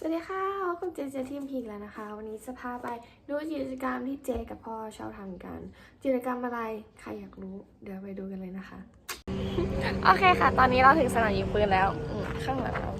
สวัสดีค่ะคุณเจเจทีมพีกแล้วนะคะ วันนี้จะพาไปดูกิจกรรมที่เจกับพ่อชอบทำกัน กิจกรรมอะไรใครอยากรู้ เดี๋ยวไปดูกันเลยนะคะ โอเคค่ะ ตอนนี้เราถึงสนามยิงปืนแล้ว ข้างหลังเรา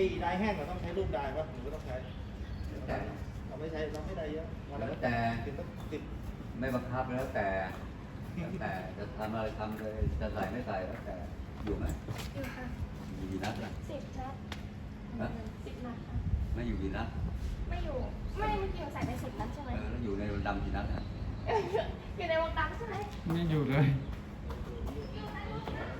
อ้ดายแห้งเราต้องใช้รูปดายปะหรือไม่ต้องใช้แต่เราไม่ใช้เราไม่ได้เยอะวันแล้ละวแต่สิบสิบไม่บังคับแล้วแต่แล้วแต่จะทำอะไรทำเลยจะใส่ไม่ใส่แล้วแต่อยู่ไหมอยู่ค่ะอยู่กี่นัดล่ะสิบนัดฮะสิบนัดค่ะไม่อยู่กี่นัดไม่อยู่ไม่เมื่อกี้ใส่ไปสิบนัดใช่ไหมเออแล้วอยู่ในดำกี่นัดอะอยู่ในวงการใช่ไหมไม่อยู่เลยเ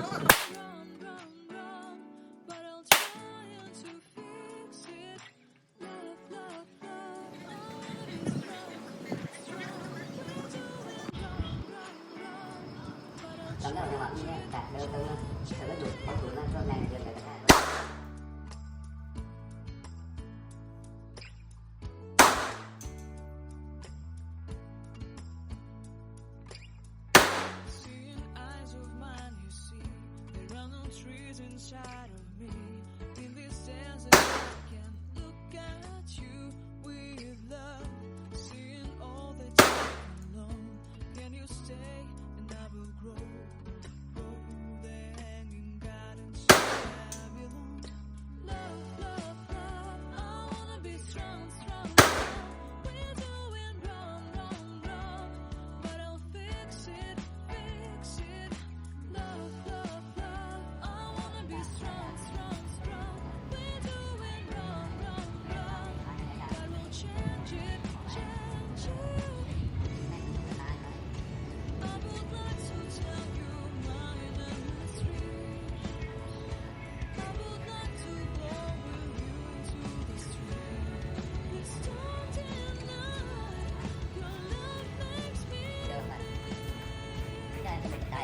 Cảm ơn các bạn đã theo dõi. Cảm ơn các bạn đã theo dõi.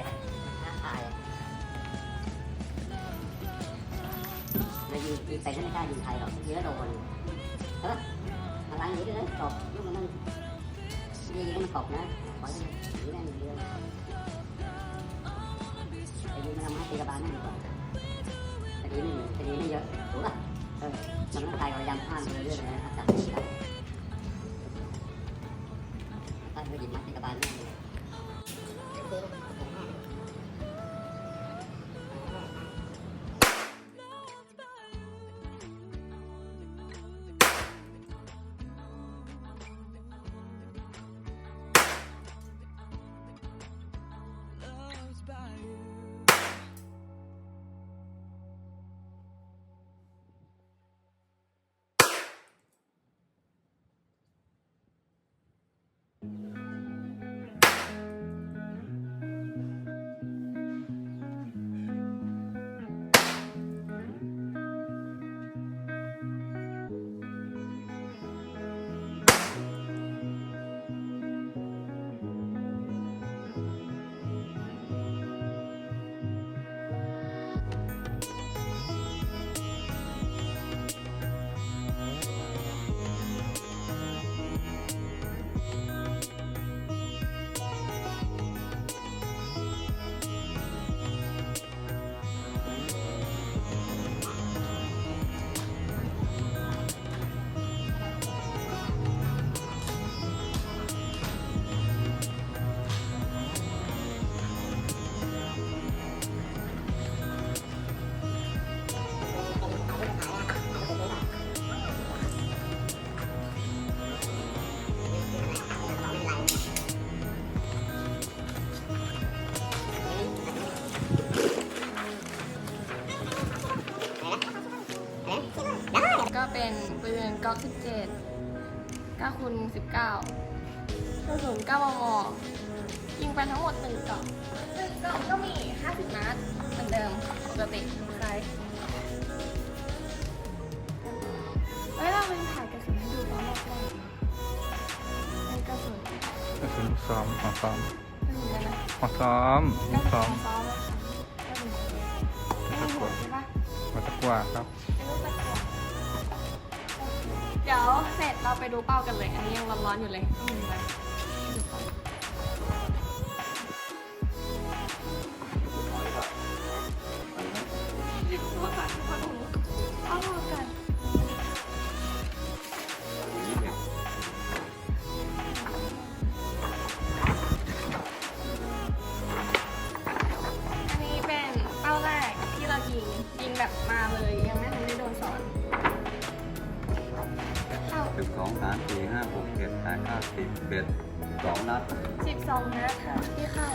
ได้จะเป็นยท้ายเรายิงยิงไปก็ไม่กล้ายิงไทยหรอกเยอะโดนเออมาล้างนี้ด้วยนะตบลูกมันมันยิงมันตบนะขอยิงยิงแม่งเดียวแต่ยิงมันทำให้ตีกระบาลนั่นดีกว่าต่ดีไม่ต่ดีไม่เยอะถูกป่ะเออมันต้องไทยเรายายามข้ามไปเรื่อยๆนะครับจับจับถ้าเราหยิบมาตีกระบาลนั่นเลย 9กระสุน9มมยิงไปทั้งหมด1กล่งกล่องก็มี 50 นัดเหมือนเดิมปกติใช่เฮ้ยเราเป็นถ่ายกระสุนให้ดูตอนแรกเลยในกระสุนกระสุนซ้อมของซ้อมไม่มีแล้วนะของซ้อมยิซ้อมกระสุนซ้อกสามมีหัวใช่ปะตะกั่วครับ ดี๋ยวเสร็จเราไปดูเป้ากันเลย อันนี้ยังร้อนๆอยู่เลยอือาออกกัอันนี้เป็นเป้าแรกที่เรายิงยิงแบบมาเลย สิบเอ็ดสองนัดสิบสองนัดค่ะที่เข้า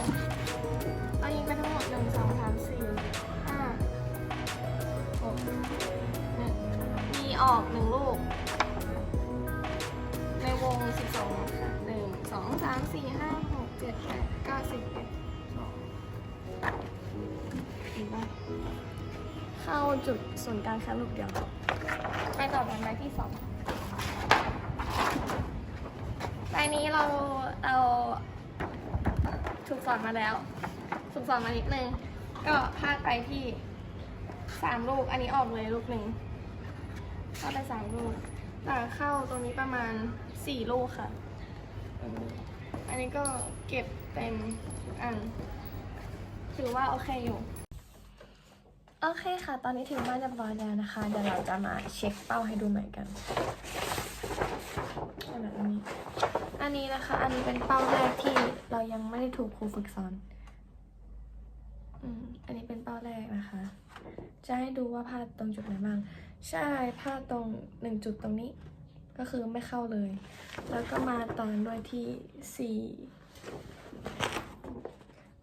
เอายิงไปทั้งหมดหนึ่งสองสามสี่ห้าหกหนึ่งมีออกหนึ่งลูก ในวงสิบสองค่ะหนึ่งสองสามสี่ห้าหกเจ็ดแปดเก้าสิบเอ็ดสองเห็นปะเข้าจุดส่วนกลางแค่ลูกเดียวไปต่อบันไดที่สอง ใบนี้เราเราถูกสอนมาแล้ว ถูกสอนมานิดนึง ก็พลาดไปที่สามลูก อันนี้ออกเลยลูกหนึ่งเข้าไปสามลูกแต่เข้าตรงนี้ประมาณสี่ลูกค่ะ อันนี้ก็เก็บเต็มทุกอัน ถือว่าโอเคอยู่ โอเคค่ะ ตอนนี้ถึงบ้านเรียบร้อยแล้วนะคะ เดี๋ยวเราจะมาเช็คเป้าให้ดูใหม่กันแบบนี้ อันนี้นะคะ อันนี้เป็นเป้าแรกที่เรายังไม่ได้ถูกครูฝึกสอนอืมอันนี้เป็นเป้าแรกนะคะ จะให้ดูว่าพลาดตรงจุดไหนบ้าง ใช่พลาดตรงหนึ่งจุดตรงนี้ ก็คือไม่เข้าเลย แล้วก็มาตอนด้วยที่สี่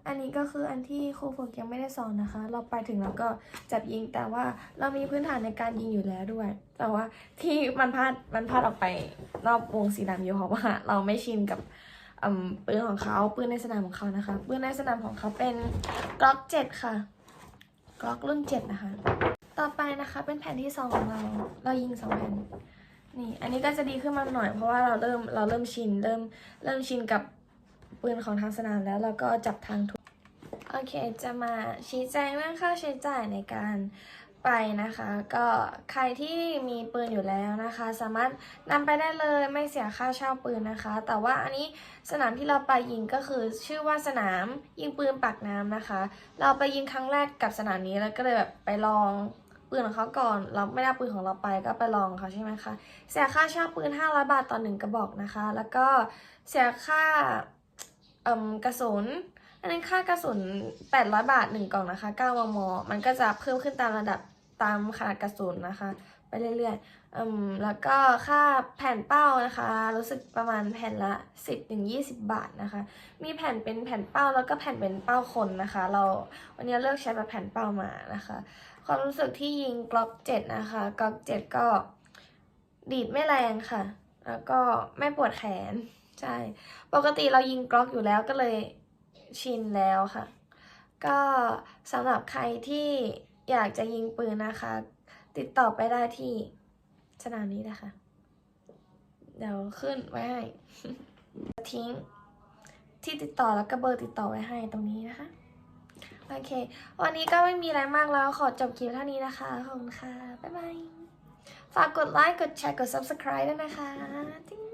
อันนี้ก็คืออันที่ครูฝึกยังไม่ได้สอนนะคะ เราไปถึงแล้วก็จับยิงแต่ว่าเรามีพื้นฐานในการยิงอยู่แล้วด้วย แต่ว่าที่มันพลาดมันพลาดออกไปรอบวงสีดำอยู่เพราะว่าเราไม่ชินกับปืนของเขาปืนในสนามของเขานะคะปืนในสนามของเขาเป็นกล็อกเจ็ดค่ะกล็อกรุ่นเจ็ดนะคะ ต่อไปนะคะเป็นแผ่นที่สองของเราเรายิงสองแผ่นนี่อันนี้ก็จะดีขึ้นมาหน่อยเพราะว่าเราเริ่มเราเริ่มชินเริ่มเริ่มชินกับปืนของทางสนามแล้วเราก็จับทางถูก อเค จะมาชี้แจงเรื่องค่าใช้จ่ายในการไปนะคะ ก็ใครที่มีปืนอยู่แล้วนะคะ สามารถนำไปได้เลยไม่เสียค่าเช่าปืนนะคะ แต่ว่าอันนี้สนามที่เราไปยิงก็คือชื่อว่าสนามยิงปืนปากน้ำนะคะ เราไปยิงครั้งแรกกับสนามนี้แล้วก็เลยแบบไปลองปืนของเขาก่อน เราไม่ได้ปืนของเราไปก็ไปลองเขาใช่ไหมคะ เสียค่าเช่าปืน 500 บาทต่อหนึ่งกระบอกนะคะ แล้วก็เสียค่ากระสุน อันนั้นค่ากระสุน 800 บาท 1 กล่องนะคะ 9 มม มันก็จะเพิ่มขึ้นตามระดับตามขนาดกระสุนนะคะ ไปเรื่อยๆอืมแล้วก็ค่าแผ่นเป้านะคะ รู้สึกประมาณแผ่นละ 10-20 บาทนะคะ มีแผ่นเป็นแผ่นเป้าแล้วก็แผ่นเป็นเป้าคนนะคะ เราวันนี้เลือกใช้แบบแผ่นเป้ามานะคะ ความรู้สึกที่ยิงกล็อก7นะคะกล็อก7ก็ดีดไม่แรงค่ะ แล้วก็ไม่ปวดแขน ใช่ ปกติเรายิงกล็อกอยู่แล้วก็เลย ชินแล้วค่ะ ก็สำหรับใครที่อยากจะยิงปืนนะคะ ติดต่อไปได้ที่สนามนี้นะคะ เดี๋ยวขึ้นไว้ให้ทิ้งที่ติดต่อแล้วก็เบอร์ติดต่อไว้ให้ตรงนี้นะคะ โอเค วันนี้ก็ไม่มีอะไรมากแล้วขอจบคลิปเท่านี้นะคะ ขอบคุณค่ะ บ๊ายบาย ฝากกดไลค์ กดแชร์ กด subscribe ด้วยนะคะติ๊ง